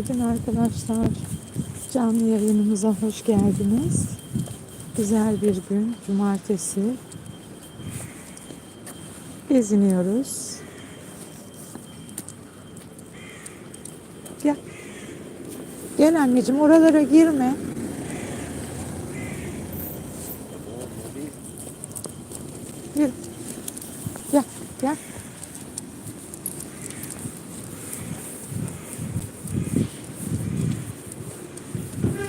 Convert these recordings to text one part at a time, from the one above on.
Günaydın arkadaşlar. Canlı yayınımıza hoş geldiniz. Güzel bir gün, cumartesi. Geziniyoruz. Gel. Gel anneciğim oralara girme. Gir. Gel, gel.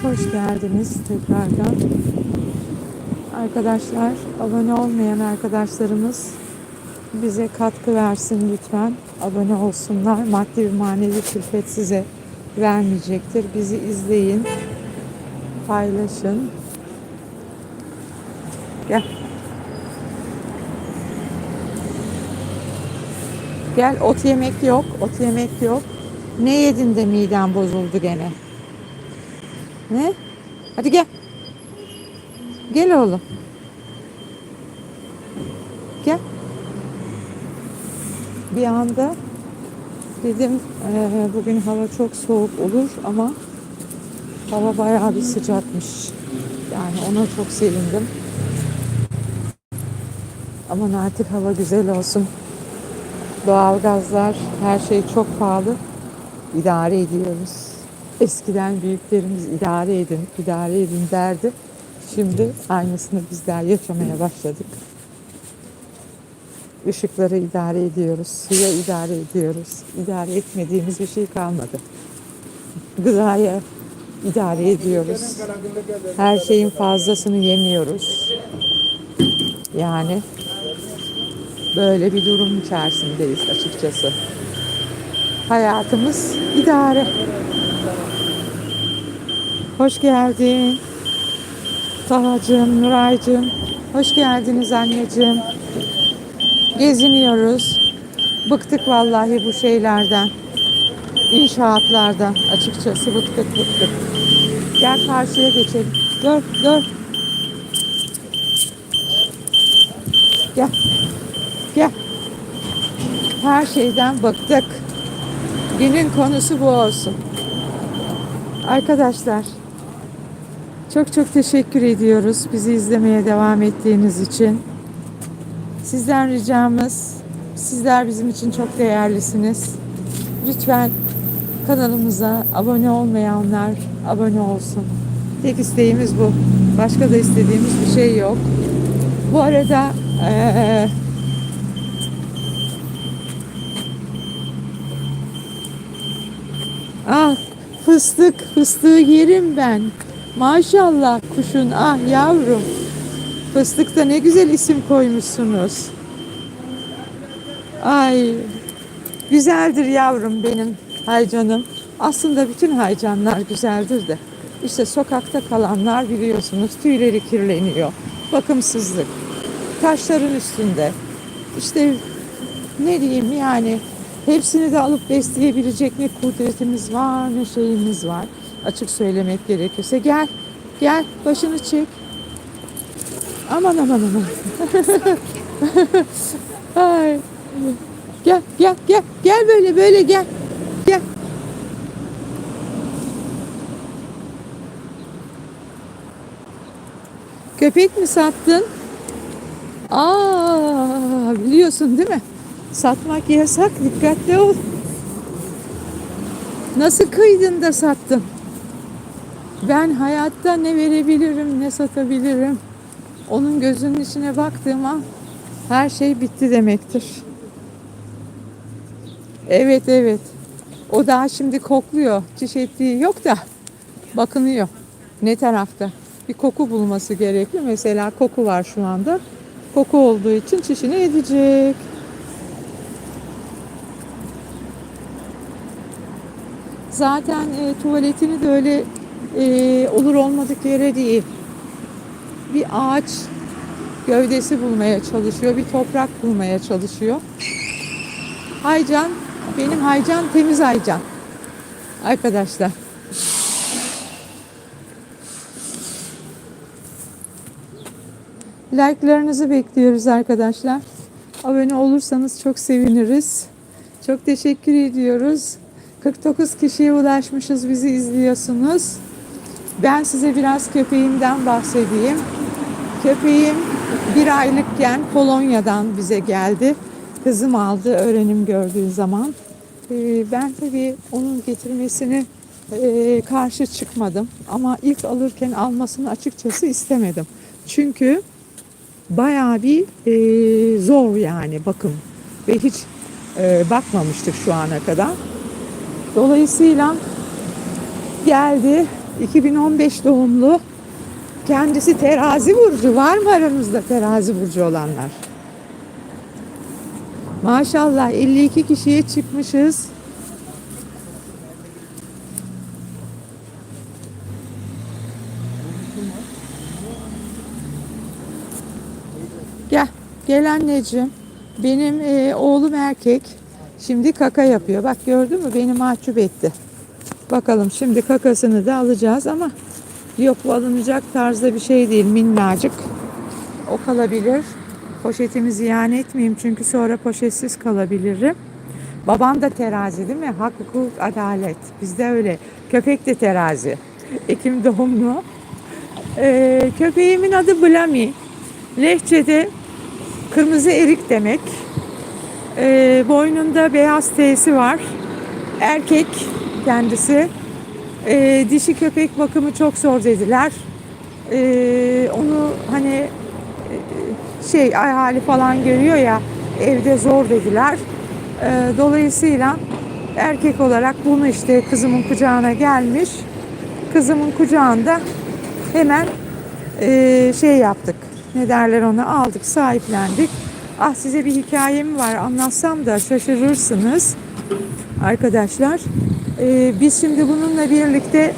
Hoş geldiniz tekrardan. Arkadaşlar, abone olmayan arkadaşlarımız bize katkı versin lütfen. Abone olsunlar. Maddi ve manevi külfet size vermeyecektir. Bizi izleyin. Paylaşın. Gel. Gel ot yemek yok. Ot yemek yok. Ne yedin de miden bozuldu gene? Ne? Hadi gel. Gel oğlum. Gel. Bir anda dedim eee, bugün hava çok soğuk olur ama hava bayağı bir sıcakmış. Yani ona çok sevindim. Aman artık hava güzel olsun. Doğalgazlar, her şey çok pahalı. İdare ediyoruz. Eskiden büyüklerimiz idare edin, idare edin derdi. Şimdi aynısını bizler yaşamaya başladık. Işıkları idare ediyoruz, suya idare ediyoruz. İdare etmediğimiz bir şey kalmadı. Gıdaya idare ediyoruz. Her şeyin fazlasını yemiyoruz. Yani böyle bir durum içerisindeyiz açıkçası. Hayatımız idare. Hoş geldin. Tahacığım, Nuraycığım. Hoş geldiniz anneciğim. Geziniyoruz. Bıktık vallahi bu şeylerden. İnşaatlardan. Açıkçası bıktık bıktık. Gel karşıya geçelim. Dur dur. Gel. Gel. Her şeyden bıktık. Günün konusu bu olsun. Arkadaşlar çok çok teşekkür ediyoruz bizi izlemeye devam ettiğiniz için. Sizden ricamız, sizler bizim için çok değerlisiniz. Lütfen kanalımıza abone olmayanlar abone olsun. Tek isteğimiz bu. Başka da istediğimiz bir şey yok. Bu arada eee Ah fıstık fıstığı yerim ben. Maşallah kuşun ah yavrum. Fıstık da ne güzel isim koymuşsunuz. Ay güzeldir yavrum benim haycanım. Aslında bütün haycanlar güzeldir de. İşte sokakta kalanlar biliyorsunuz tüyleri kirleniyor. Bakımsızlık. Taşların üstünde. İşte ne diyeyim yani hepsini de alıp besleyebilecek ne kudretimiz var ne şeyimiz var. Açık söylemek gerekirse gel gel başını çek. Aman aman aman. Ay. Gel gel gel gel böyle böyle gel. Gel. Köpek mi sattın? Aa, biliyorsun değil mi? Satmak yasak, dikkatli ol. Nasıl kıydın da sattın? Ben hayatta ne verebilirim, ne satabilirim. Onun gözünün içine baktığıma her şey bitti demektir. Evet evet. O daha şimdi kokluyor. Çiş ettiği yok da bakınıyor. Ne tarafta? Bir koku bulması gerekli. Mesela koku var şu anda. Koku olduğu için çişini edecek. Zaten e, tuvaletini de öyle e, olur olmadık yere değil. Bir ağaç gövdesi bulmaya çalışıyor. Bir toprak bulmaya çalışıyor. Haycan, benim haycan temiz haycan. Arkadaşlar. Like'larınızı bekliyoruz arkadaşlar. Abone olursanız çok seviniriz. Çok teşekkür ediyoruz. 49 kişiye ulaşmışız bizi izliyorsunuz. Ben size biraz köpeğimden bahsedeyim. Köpeğim bir aylıkken Polonya'dan bize geldi. Kızım aldı öğrenim gördüğü zaman. Ee, ben tabii onun getirmesini e, karşı çıkmadım. Ama ilk alırken almasını açıkçası istemedim. Çünkü bayağı bir e, zor yani bakım. Ve hiç e, bakmamıştık şu ana kadar. Dolayısıyla geldi 2015 doğumlu. Kendisi terazi burcu. Var mı aranızda terazi burcu olanlar? Maşallah 52 kişiye çıkmışız. Gel, gel anneciğim. Benim e, oğlum erkek. Şimdi kaka yapıyor. Bak gördün mü beni mahcup etti. Bakalım şimdi kakasını da alacağız ama yok bu alınacak tarzda bir şey değil minnacık. O kalabilir. Poşetimi ziyan etmeyeyim çünkü sonra poşetsiz kalabilirim. Babam da terazi değil mi? Hak, hukuk, adalet. Bizde öyle. Köpek de terazi. Ekim doğumlu. Ee, köpeğimin adı Blami. Lehçede kırmızı erik demek. Ee, boynunda beyaz T'si var. Erkek kendisi. Ee, dişi köpek bakımı çok zor dediler. Ee, onu hani e, şey ay hali falan görüyor ya evde zor dediler. Ee, dolayısıyla erkek olarak bunu işte kızımın kucağına gelmiş. Kızımın kucağında hemen e, şey yaptık. Ne derler onu aldık, sahiplendik. Ah size bir hikayem var. Anlatsam da şaşırırsınız arkadaşlar. Ee, biz şimdi bununla birlikte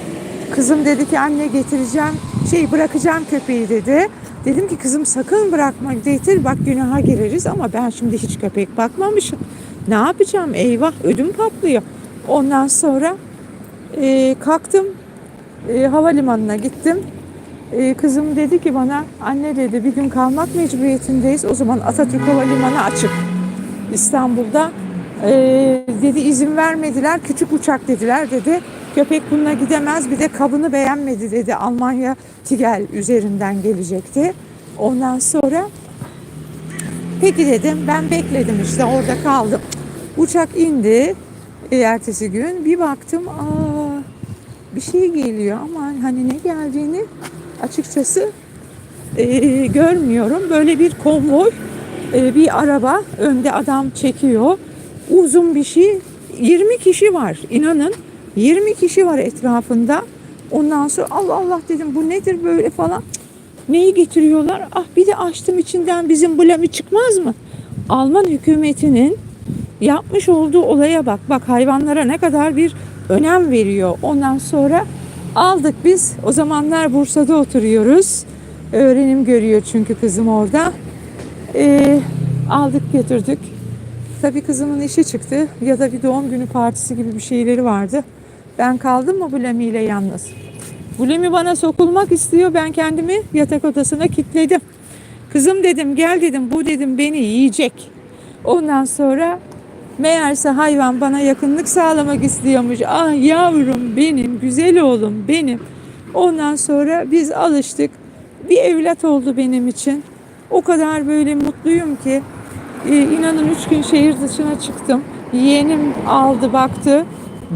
kızım dedi ki anne getireceğim şey bırakacağım köpeği dedi. Dedim ki kızım sakın bırakma getir bak günaha gireriz ama ben şimdi hiç köpek bakmamışım. Ne yapacağım eyvah ödüm patlıyor. Ondan sonra e, kalktım e, havalimanına gittim. E, kızım dedi ki bana anne dedi bir gün kalmak mecburiyetindeyiz. O zaman Atatürk Havalimanı açık. İstanbul'da e, dedi izin vermediler. Küçük uçak dediler dedi. Köpek bununla gidemez. Bir de kabını beğenmedi dedi. Almanya Tigel üzerinden gelecekti. Ondan sonra peki dedim ben bekledim işte orada kaldım. Uçak indi e, ertesi gün. Bir baktım aa bir şey geliyor ama hani ne geldiğini açıkçası e, görmüyorum. Böyle bir konvoy, e, bir araba önde adam çekiyor. Uzun bir şey. 20 kişi var inanın. 20 kişi var etrafında. Ondan sonra Allah Allah dedim bu nedir böyle falan. Neyi getiriyorlar? Ah bir de açtım içinden bizim blami çıkmaz mı? Alman hükümetinin yapmış olduğu olaya bak. Bak hayvanlara ne kadar bir önem veriyor. Ondan sonra aldık biz. O zamanlar Bursa'da oturuyoruz. Öğrenim görüyor çünkü kızım orada. Ee, aldık götürdük. Tabii kızımın işi çıktı ya da bir doğum günü partisi gibi bir şeyleri vardı. Ben kaldım mı Bulemi ile yalnız? Bulemi bana sokulmak istiyor. Ben kendimi yatak odasına kilitledim. Kızım dedim gel dedim bu dedim beni yiyecek. Ondan sonra meğerse hayvan bana yakınlık sağlamak istiyormuş. Ah yavrum benim, güzel oğlum benim. Ondan sonra biz alıştık. Bir evlat oldu benim için. O kadar böyle mutluyum ki. Ee, inanın üç gün şehir dışına çıktım. Yeğenim aldı baktı.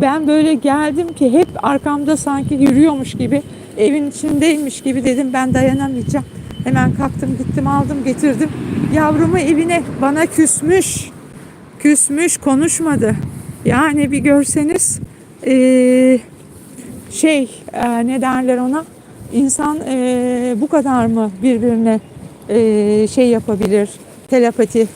Ben böyle geldim ki hep arkamda sanki yürüyormuş gibi, evin içindeymiş gibi dedim ben dayanamayacağım. Hemen kalktım gittim aldım getirdim. Yavrumu evine bana küsmüş. Küsmüş konuşmadı. Yani bir görseniz eee, şey eee, ne derler ona insan eee, bu kadar mı birbirine eee, şey yapabilir telepati.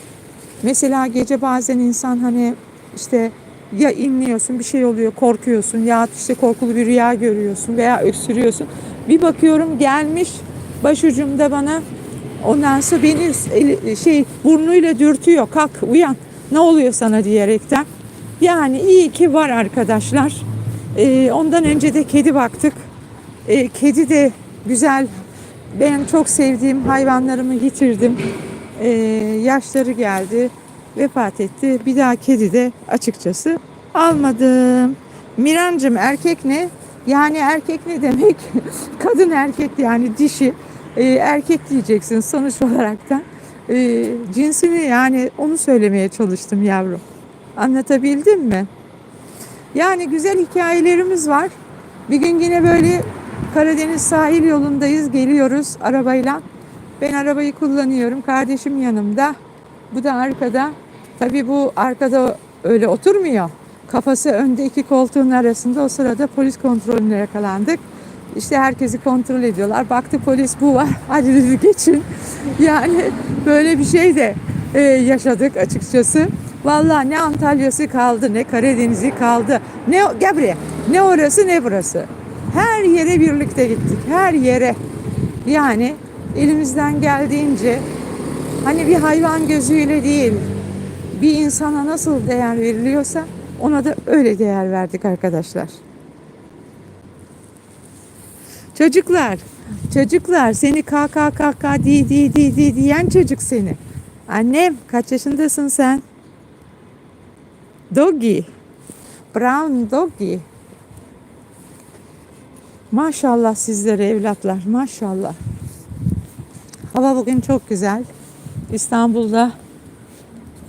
Mesela gece bazen insan hani işte ya inliyorsun bir şey oluyor korkuyorsun ya işte korkulu bir rüya görüyorsun veya öksürüyorsun. Bir bakıyorum gelmiş başucumda bana ondan sonra beni şey burnuyla dürtüyor kalk uyan ne oluyor sana diyerekten. Yani iyi ki var arkadaşlar. Ee, ondan önce de kedi baktık. Ee, kedi de güzel. Ben çok sevdiğim hayvanlarımı yitirdim. Ee, yaşları geldi, vefat etti. Bir daha kedi de açıkçası almadım. Mirancım erkek ne? Yani erkek ne demek? Kadın erkek yani dişi. Ee, erkek diyeceksin sonuç olarak da. Ee, cinsini yani onu söylemeye çalıştım yavrum. Anlatabildim mi? Yani güzel hikayelerimiz var. Bir gün yine böyle Karadeniz sahil yolundayız. Geliyoruz arabayla. Ben arabayı kullanıyorum. Kardeşim yanımda. Bu da arkada. Tabii bu arkada öyle oturmuyor. Kafası önde iki koltuğun arasında. O sırada polis kontrolüne yakalandık. İşte herkesi kontrol ediyorlar. Baktı polis bu var. Hadi dedi geçin. Yani böyle bir şey de e, yaşadık açıkçası. Vallahi ne Antalya'sı kaldı ne Karadeniz'i kaldı. Ne gel. Ne orası ne burası. Her yere birlikte gittik. Her yere. Yani elimizden geldiğince hani bir hayvan gözüyle değil bir insana nasıl değer veriliyorsa ona da öyle değer verdik arkadaşlar. Çocuklar, çocuklar seni KKKK di di di di diyen çocuk seni. Annem kaç yaşındasın sen? Doggy. Brown doggy. Maşallah sizlere evlatlar maşallah. Hava bugün çok güzel. İstanbul'da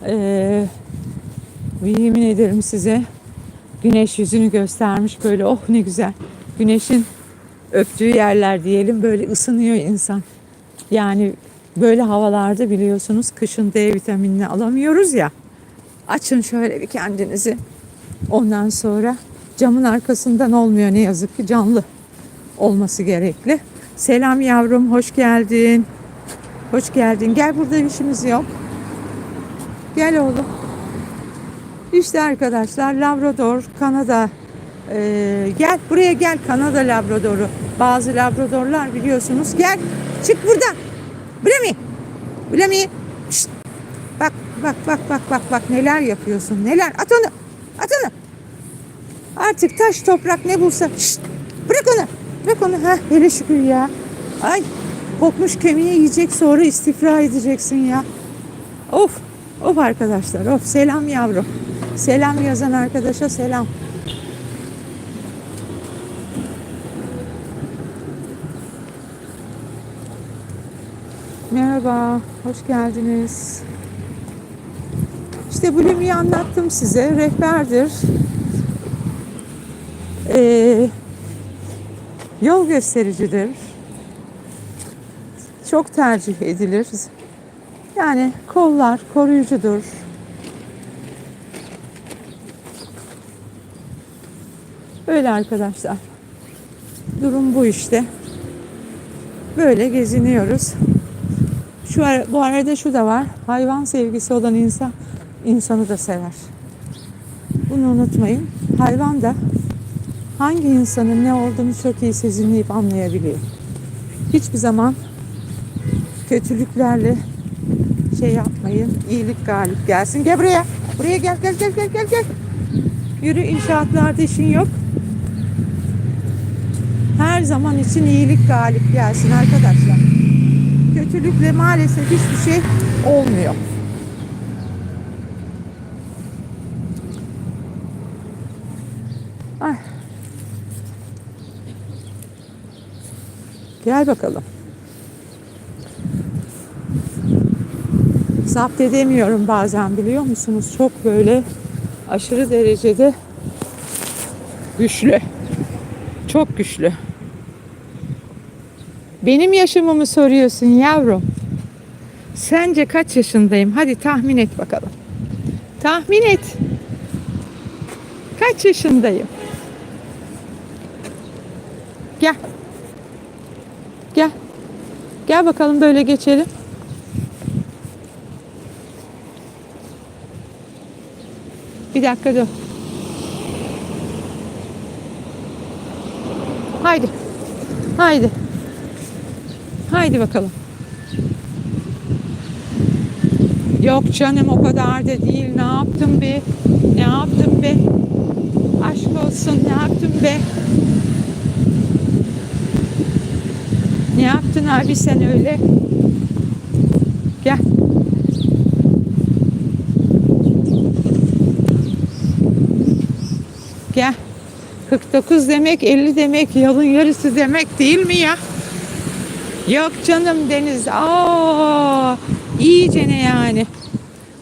eee yemin ederim size güneş yüzünü göstermiş böyle oh ne güzel. Güneşin öptüğü yerler diyelim böyle ısınıyor insan. Yani böyle havalarda biliyorsunuz kışın D vitaminini alamıyoruz ya. Açın şöyle bir kendinizi. Ondan sonra camın arkasından olmuyor ne yazık ki canlı olması gerekli. Selam yavrum hoş geldin. Hoş geldin. Gel burada işimiz yok. Gel oğlum. İşte arkadaşlar Labrador, Kanada. Ee, gel buraya gel Kanada Labradoru. Bazı Labradorlar biliyorsunuz. Gel çık buradan. Blami. Blami. Şşt. Bak bak bak bak bak bak neler yapıyorsun. Neler. At onu. At onu. Artık taş toprak ne bulsa. Şşt. Bırak onu. Bırak onu. Heh, hele şükür ya. Ay kokmuş kemiği yiyecek sonra istifra edeceksin ya. Of. Of arkadaşlar. Of selam yavrum. Selam yazan arkadaşa selam. Merhaba, hoş geldiniz. İşte Bloomy'i anlattım size. Rehberdir. Ee, yol göstericidir. Çok tercih edilir. Yani kollar koruyucudur. Öyle arkadaşlar. Durum bu işte. Böyle geziniyoruz. Şu ara, bu arada şu da var. Hayvan sevgisi olan insan insanı da sever. Bunu unutmayın. Hayvan da hangi insanın ne olduğunu çok iyi sezinleyip anlayabiliyor. Hiçbir zaman kötülüklerle şey yapmayın. İyilik galip gelsin. Gel buraya. Buraya gel gel gel gel gel gel. Yürü inşaatlarda işin yok. Her zaman için iyilik galip gelsin arkadaşlar. Kötülükle maalesef hiçbir şey olmuyor. Ay. Gel bakalım. Zapt edemiyorum bazen biliyor musunuz? Çok böyle aşırı derecede güçlü. Çok güçlü. Benim yaşımı mı soruyorsun yavrum? Sence kaç yaşındayım? Hadi tahmin et bakalım. Tahmin et. Kaç yaşındayım? Gel. Gel. Gel bakalım böyle geçelim. Bir dakika dur. Haydi. Haydi. Haydi bakalım. Yok canım o kadar da değil. Ne yaptım be? Ne yaptım be? Aşk olsun ne yaptım be? Ne yaptın abi sen öyle? Gel. Gel. 49 demek 50 demek yolun yarısı demek değil mi ya? Yok canım Deniz. Aa, iyice ne yani?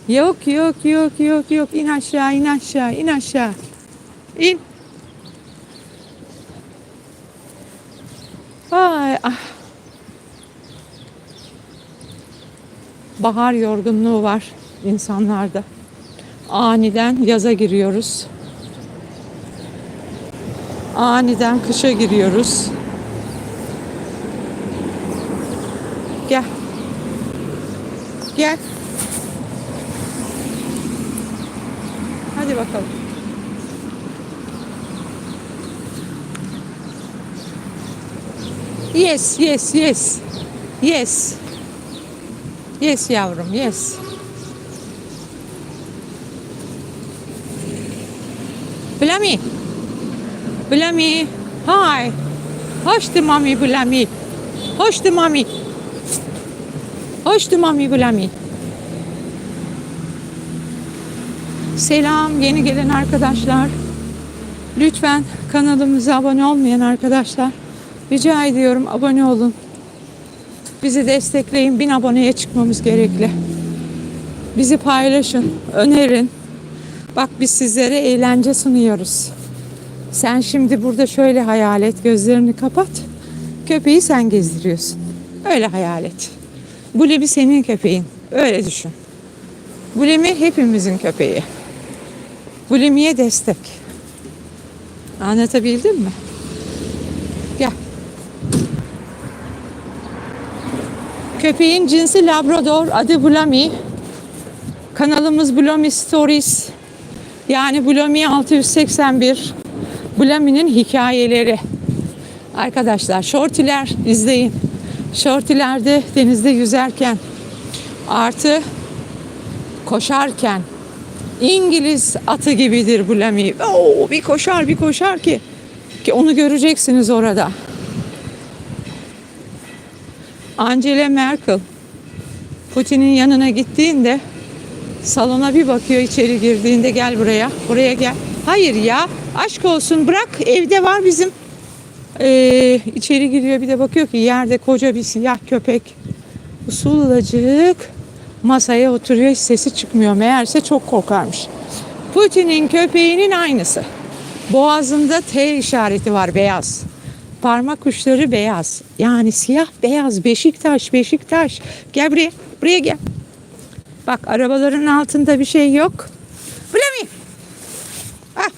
Yok yok yok yok yok in aşağı in aşağı in aşağı. İn. Ay ah. Bahar yorgunluğu var insanlarda. Aniden yaza giriyoruz. Aniden kışa giriyoruz. Gel. Gel. Hadi bakalım. Yes, yes, yes. Yes. Yes yavrum, yes. Blami. Blami. Hi. Hoş the mommy Blami. Hoş the mommy. Hoş the mommy Blami. Selam yeni gelen arkadaşlar. Lütfen kanalımıza abone olmayan arkadaşlar rica ediyorum abone olun. Bizi destekleyin. Bin aboneye çıkmamız gerekli. Bizi paylaşın, önerin. Bak biz sizlere eğlence sunuyoruz. Sen şimdi burada şöyle hayal et. Gözlerini kapat. Köpeği sen gezdiriyorsun. Öyle hayal et. Bulemi senin köpeğin. Öyle düşün. Bulemi hepimizin köpeği. Bulemiye destek. Anlatabildim mi? Gel. Köpeğin cinsi Labrador, adı Bulami. Kanalımız Bulami Stories. Yani Bulami 681. Bulami'nin hikayeleri. Arkadaşlar şortiler izleyin. Şortilerde denizde yüzerken artı koşarken İngiliz atı gibidir Bulami. Oo, bir koşar bir koşar ki ki onu göreceksiniz orada. Angela Merkel Putin'in yanına gittiğinde salona bir bakıyor içeri girdiğinde gel buraya. Buraya gel. Hayır ya aşk olsun bırak evde var bizim. Ee, içeri giriyor bir de bakıyor ki yerde koca bir siyah köpek. Usullacık masaya oturuyor hiç sesi çıkmıyor. Meğerse çok korkarmış. Putin'in köpeğinin aynısı. Boğazında T işareti var beyaz. Parmak uçları beyaz. Yani siyah beyaz Beşiktaş Beşiktaş. Gel buraya. Buraya gel. Bak arabaların altında bir şey yok. Blami. Ah.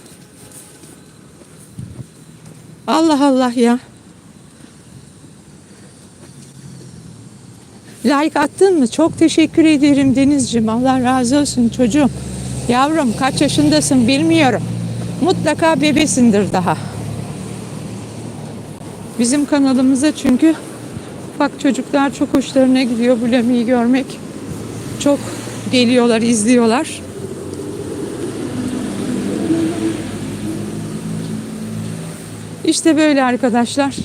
Allah Allah ya. Like attın mı? Çok teşekkür ederim Denizciğim. Allah razı olsun çocuğum. Yavrum kaç yaşındasın bilmiyorum. Mutlaka bebesindir daha. Bizim kanalımıza çünkü bak çocuklar çok hoşlarına gidiyor bu görmek. Çok geliyorlar, izliyorlar. İşte böyle arkadaşlar.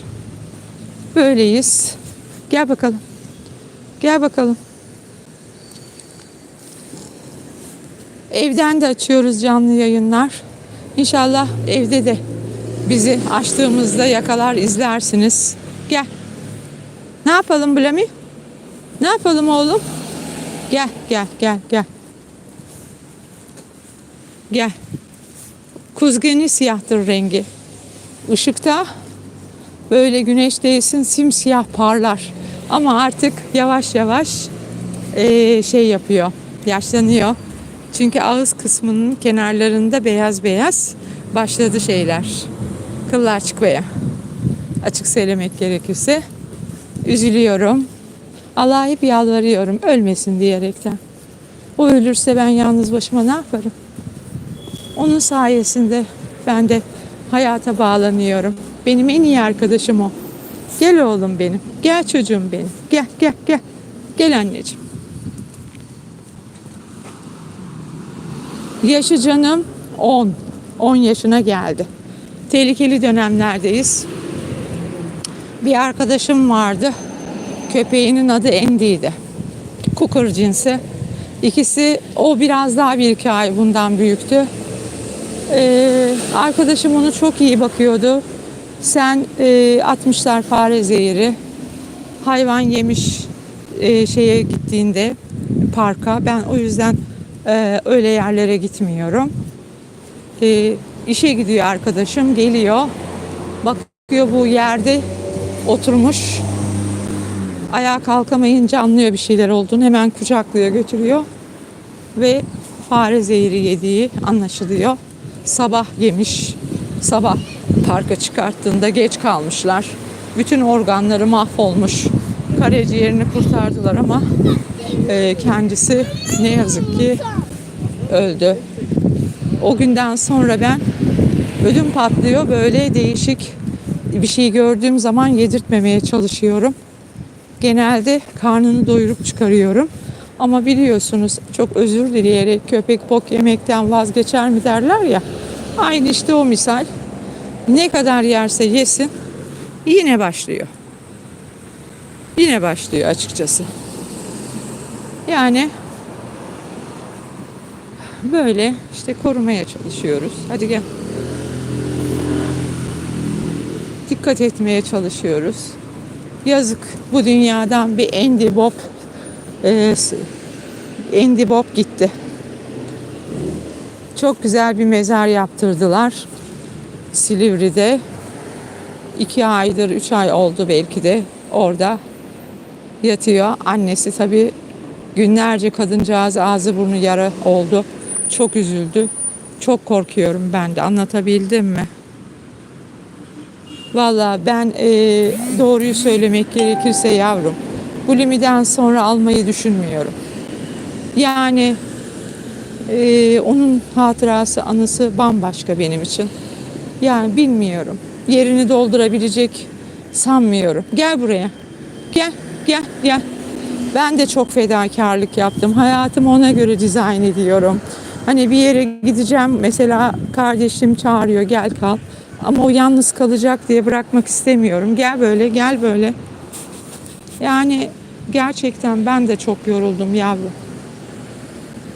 Böyleyiz. Gel bakalım. Gel bakalım. Evden de açıyoruz canlı yayınlar. İnşallah evde de bizi açtığımızda yakalar izlersiniz. Gel. Ne yapalım Blami? Ne yapalım oğlum? Gel gel gel gel. Gel. Kuzgeni siyahtır rengi. Işıkta böyle güneş değilsin simsiyah parlar. Ama artık yavaş yavaş eee, şey yapıyor. Yaşlanıyor. Çünkü ağız kısmının kenarlarında beyaz beyaz başladı şeyler. Kıllar çıkmaya. Açık söylemek gerekirse. Üzülüyorum. Allah'a hep yalvarıyorum ölmesin diyerekten. O ölürse ben yalnız başıma ne yaparım? Onun sayesinde ben de hayata bağlanıyorum. Benim en iyi arkadaşım o. Gel oğlum benim. Gel çocuğum benim. Gel gel gel. Gel anneciğim. Yaşı canım 10. 10 yaşına geldi. Tehlikeli dönemlerdeyiz. Bir arkadaşım vardı. Köpeğinin adı Andy'ydi. Kukur cinsi. İkisi o biraz daha bir iki ay bundan büyüktü. Ee, arkadaşım onu çok iyi bakıyordu. Sen e, atmışlar fare zehri. Hayvan yemiş e, şeye gittiğinde parka. Ben o yüzden e, öyle yerlere gitmiyorum. E, işe gidiyor arkadaşım. Geliyor. Bakıyor bu yerde oturmuş. Ayağa kalkamayınca anlıyor bir şeyler olduğunu. Hemen kucaklıyor götürüyor. Ve fare zehri yediği anlaşılıyor. Sabah yemiş. Sabah parka çıkarttığında geç kalmışlar. Bütün organları mahvolmuş. Karaciğerini kurtardılar ama e, kendisi ne yazık ki öldü. O günden sonra ben ödüm patlıyor. Böyle değişik bir şey gördüğüm zaman yedirtmemeye çalışıyorum. Genelde karnını doyurup çıkarıyorum. Ama biliyorsunuz çok özür dileyerek köpek bok yemekten vazgeçer mi derler ya. Aynı işte o misal. Ne kadar yerse yesin yine başlıyor. Yine başlıyor açıkçası. Yani böyle işte korumaya çalışıyoruz. Hadi gel. Dikkat etmeye çalışıyoruz. Yazık bu dünyadan bir Andy Bob e, Andy Bob gitti. Çok güzel bir mezar yaptırdılar. Silivri'de. iki aydır, üç ay oldu belki de orada yatıyor. Annesi tabii günlerce kadıncağız ağzı burnu yara oldu. Çok üzüldü. Çok korkuyorum ben de. Anlatabildim mi? Valla ben e, doğruyu söylemek gerekirse yavrum. Bu limiden sonra almayı düşünmüyorum. Yani e, onun hatırası, anısı bambaşka benim için. Yani bilmiyorum. Yerini doldurabilecek sanmıyorum. Gel buraya. Gel, gel, gel. Ben de çok fedakarlık yaptım. Hayatımı ona göre dizayn ediyorum. Hani bir yere gideceğim mesela kardeşim çağırıyor gel kal. Ama o yalnız kalacak diye bırakmak istemiyorum. Gel böyle, gel böyle. Yani gerçekten ben de çok yoruldum yavrum.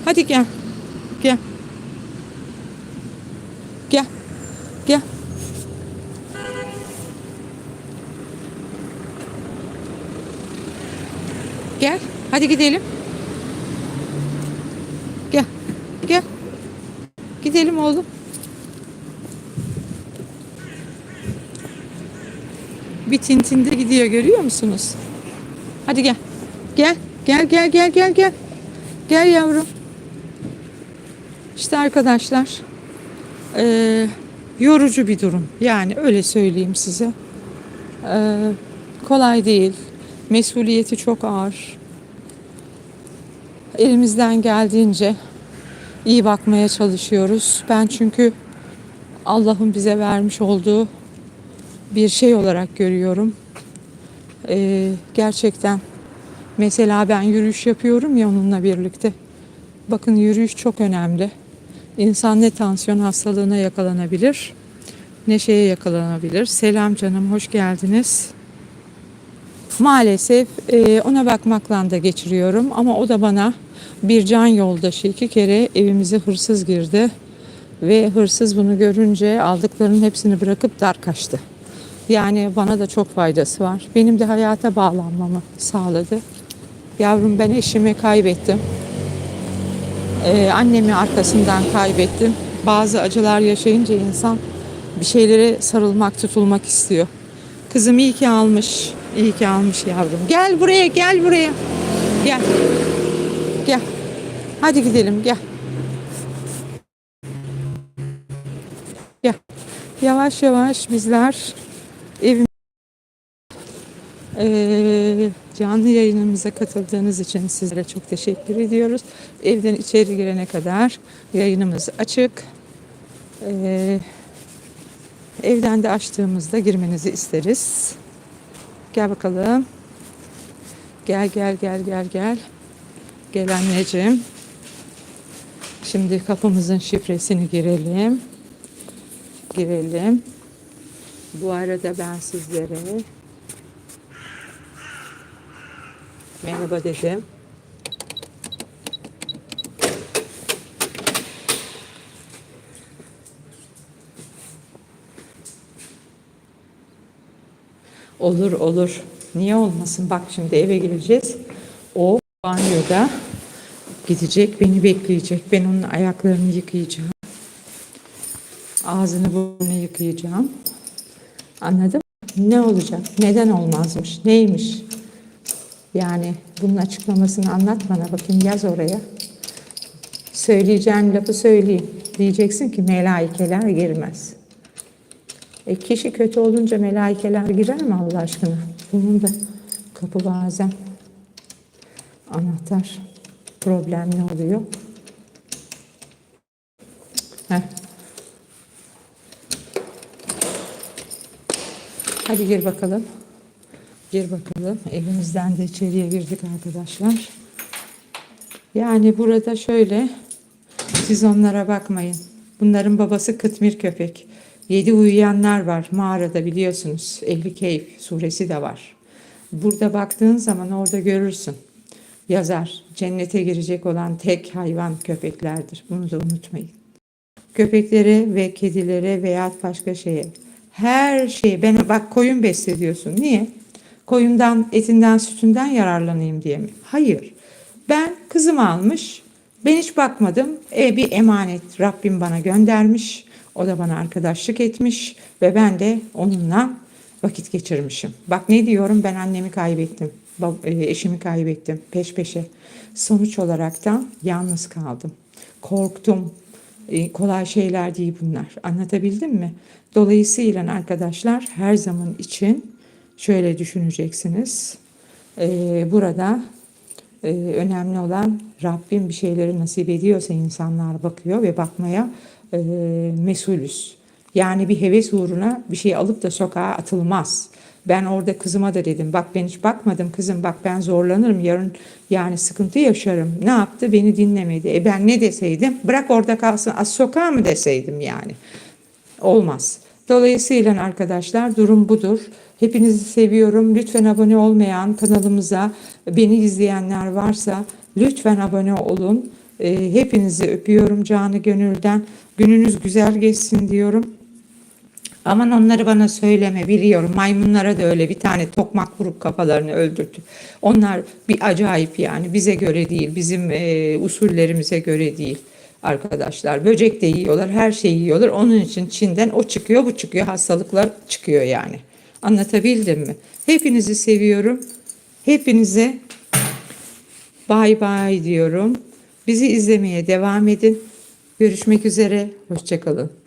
Hadi gel. Gel. Gel. Gel. Gel. Hadi gidelim. Gel. Gel. Gidelim oğlum. Bir tintinde gidiyor görüyor musunuz? Hadi gel. Gel. Gel gel gel gel gel. Gel yavrum. İşte arkadaşlar eee, yorucu bir durum. Yani öyle söyleyeyim size. Eee, kolay değil. Mesuliyeti çok ağır. Elimizden geldiğince iyi bakmaya çalışıyoruz. Ben çünkü Allah'ın bize vermiş olduğu bir şey olarak görüyorum. Eee, gerçekten mesela ben yürüyüş yapıyorum ya onunla birlikte. Bakın yürüyüş çok önemli. İnsan ne tansiyon hastalığına yakalanabilir ne şeye yakalanabilir. Selam canım hoş geldiniz. Maalesef e, ona bakmakla da geçiriyorum ama o da bana bir can yoldaşı iki kere evimize hırsız girdi ve hırsız bunu görünce aldıklarının hepsini bırakıp dar kaçtı. Yani bana da çok faydası var. Benim de hayata bağlanmamı sağladı. Yavrum ben eşimi kaybettim. Ee, annemi arkasından kaybettim. Bazı acılar yaşayınca insan bir şeylere sarılmak, tutulmak istiyor. Kızım iyi ki almış. İyi ki almış yavrum. Gel buraya, gel buraya. Gel. Gel. Hadi gidelim, gel. Gel. Yavaş yavaş bizler evim Ee, canlı yayınımıza katıldığınız için sizlere çok teşekkür ediyoruz. Evden içeri girene kadar yayınımız açık. Ee, evden de açtığımızda girmenizi isteriz. Gel bakalım. Gel gel gel gel gel. Gel anneciğim. Şimdi kapımızın şifresini girelim. Girelim. Bu arada ben sizlere Merhaba dedim. Olur olur. Niye olmasın? Bak şimdi eve gireceğiz. O banyoda gidecek, beni bekleyecek. Ben onun ayaklarını yıkayacağım. Ağzını burnunu yıkayacağım. Anladın mı? Ne olacak? Neden olmazmış? Neymiş? Yani bunun açıklamasını anlat bana bakayım yaz oraya. Söyleyeceğim lafı söyleyeyim. Diyeceksin ki melaikeler girmez. E kişi kötü olunca melaikeler girer mi Allah aşkına? Bunun da kapı bazen anahtar problemli oluyor. Heh. Hadi gir bakalım. Gir bakalım. Evimizden de içeriye girdik arkadaşlar. Yani burada şöyle siz onlara bakmayın. Bunların babası Kıtmir köpek. Yedi uyuyanlar var mağarada biliyorsunuz. Ehli Keyif suresi de var. Burada baktığın zaman orada görürsün. Yazar cennete girecek olan tek hayvan köpeklerdir. Bunu da unutmayın. Köpeklere ve kedilere veya başka şeye her şeye ben bak koyun beslediyorsun. Niye? Koyundan, etinden, sütünden yararlanayım diye mi? Hayır. Ben kızım almış. Ben hiç bakmadım. E, bir emanet Rabbim bana göndermiş. O da bana arkadaşlık etmiş ve ben de onunla vakit geçirmişim. Bak ne diyorum ben annemi kaybettim. e, Eşimi kaybettim peş peşe. Sonuç olarak da yalnız kaldım. Korktum. E, Kolay şeyler değil bunlar. Anlatabildim mi? Dolayısıyla arkadaşlar her zaman için şöyle düşüneceksiniz. E, burada ee, önemli olan Rabbim bir şeyleri nasip ediyorsa insanlar bakıyor ve bakmaya e, mesulüz. Yani bir heves uğruna bir şey alıp da sokağa atılmaz. Ben orada kızıma da dedim bak ben hiç bakmadım kızım bak ben zorlanırım yarın yani sıkıntı yaşarım. Ne yaptı beni dinlemedi. E ben ne deseydim bırak orada kalsın az sokağa mı deseydim yani. Olmaz. Dolayısıyla arkadaşlar durum budur. Hepinizi seviyorum. Lütfen abone olmayan kanalımıza beni izleyenler varsa lütfen abone olun. Ee, Hepinizi öpüyorum canı gönülden. Gününüz güzel geçsin diyorum. Aman onları bana söyleme biliyorum. Maymunlara da öyle bir tane tokmak vurup kafalarını öldürdü. Onlar bir acayip yani bize göre değil. Bizim e, usullerimize göre değil arkadaşlar. Böcek de yiyorlar, her şeyi yiyorlar. Onun için Çin'den o çıkıyor, bu çıkıyor. Hastalıklar çıkıyor yani. Anlatabildim mi? Hepinizi seviyorum. Hepinize bay bay diyorum. Bizi izlemeye devam edin. Görüşmek üzere. Hoşçakalın.